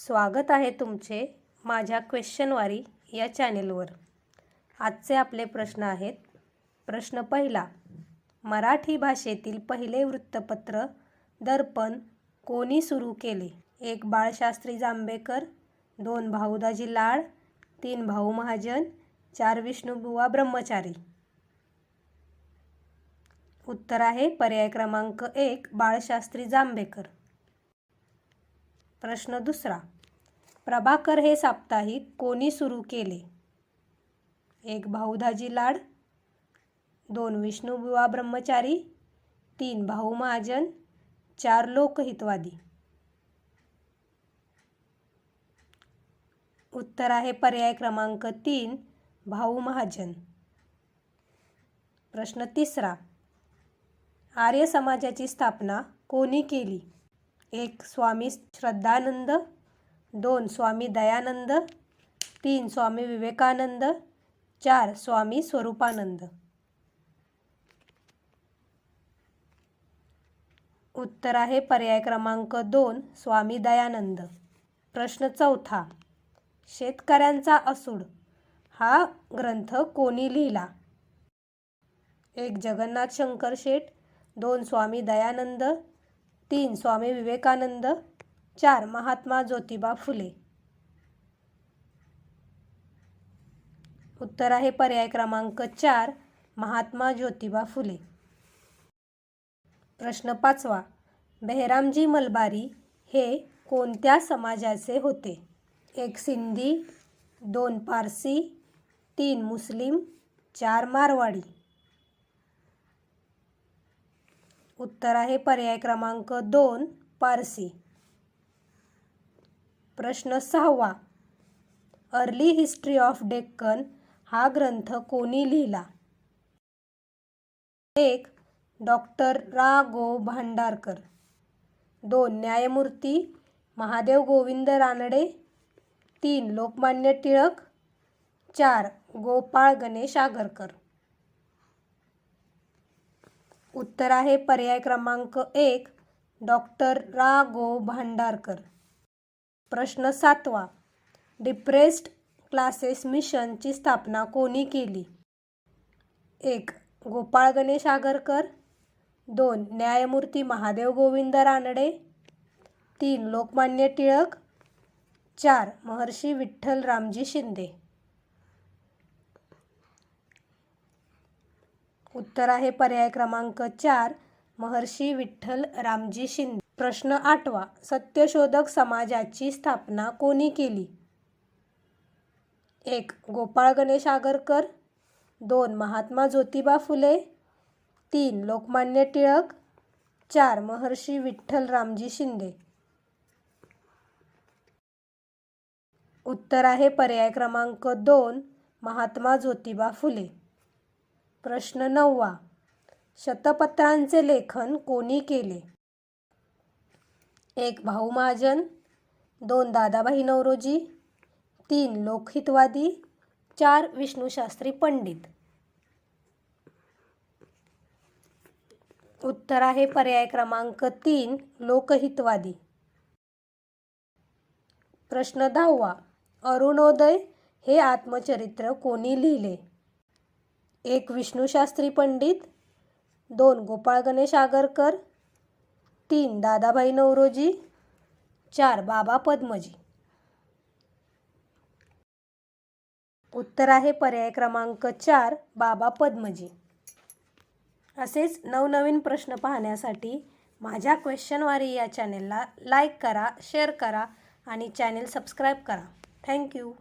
स्वागत आहे तुमचे माझ्या क्वेश्चनवारी या चॅनेलवर. आजचे आपले प्रश्न आहेत प्रश्न पहिला मराठी भाषेतील पहिले वृत्तपत्र दर्पण कोणी सुरू केले? एक बाळशास्त्री जांभेकर दोन भाऊदाजी लाड तीन भाऊ महाजन चार विष्णुबुवा ब्रह्मचारी. उत्तर आहे पर्याय क्रमांक एक बाळशास्त्री जांभेकर. प्रश्न दुसरा. प्रभाकर हे साप्ताहिक कोणी सुरू केले? एक भाऊदाजी लाड दोन विष्णुबुवा ब्रह्मचारी तीन भाऊ महाजन चार लोकहितवादी उत्तर आहे पर्याय क्रमांक तीन भाऊ महाजन. प्रश्न तिसरा. आर्य समाजाची स्थापना कोणी केली? एक स्वामी श्रद्धानंद दोन स्वामी दयानंद तीन स्वामी विवेकानंद चार स्वामी स्वरूपानंद. उत्तर आहे पर्याय क्रमांक दोन स्वामी दयानंद. प्रश्न चौथा शेतकऱ्यांचा असूड हा ग्रंथ कोणी लिहिला? एक जगन्नाथ शंकर शेठ दोन स्वामी दयानंद तीन स्वामी विवेकानंद. चार महात्मा ज्योतिबा फुले. उत्तर आहे पर्याय क्रमांक चार महात्मा ज्योतिबा फुले. प्रश्न पाचवा बेहरामजी मलबारी हे कोणत्या समाजाचे होते? एक सिंधी दोन पारसी तीन मुस्लिम चार मारवाडी. उत्तर आहे पर्याय क्रमांक दोन पारसी. प्रश्न सहावा. अर्ली हिस्ट्री ऑफ डेक्कन हा ग्रंथ कोणी लिहिला? एक डॉक्टर रा गो भांडारकर. दोन न्यायमूर्ती महादेव गोविंद रानडे. तीन लोकमान्य टिळक. चार गोपाळ गणेश आगरकर. उत्तर आहे पर्याय क्रमांक एक डॉक्टर रा गो भांडारकर. प्रश्न सातवा डिप्रेस्ड क्लासेस मिशनची स्थापना कोणी केली? एक गोपाळ गणेश आगरकर. दोन न्यायमूर्ती महादेव गोविंद रानडे. तीन लोकमान्य टिळक. चार महर्षी विठ्ठल रामजी शिंदे. उत्तर आहे पर्याय क्रमांक चार महर्षी विठ्ठल रामजी शिंदे. प्रश्न आठवा सत्यशोधक समाजाची स्थापना कोणी केली? एक गोपाळ गणेश आगरकर. दोन महात्मा ज्योतिबा फुले. तीन लोकमान्य टिळक. चार महर्षी विठ्ठल रामजी शिंदे. उत्तर आहे पर्याय क्रमांक दोन महात्मा ज्योतिबा फुले. प्रश्न नववा. शतपत्रांचे लेखन कोणी केले? एक भाऊ महाजन दोन दादाभाई नवरोजी तीन लोकहितवादी चार विष्णूशास्त्री पंडित. उत्तर आहे पर्याय क्रमांक तीन लोकहितवादी. प्रश्न दहावा. अरुणोदय हे आत्मचरित्र कोणी लिहिले? एक विष्णूशास्त्री पंडित दोन गोपाळ गणेश आगरकर तीन दादाभाई नवरोजी चार बाबा पद्मजी. उत्तर आहे पर्याय क्रमांक चार बाबा पद्मजी. असेच नवनवीन प्रश्न पाहण्यासाठी माझ्या क्वेश्चनवारी या चॅनेलला लाईक करा शेअर करा आणि चॅनेल सबस्क्राईब करा. थँक्यू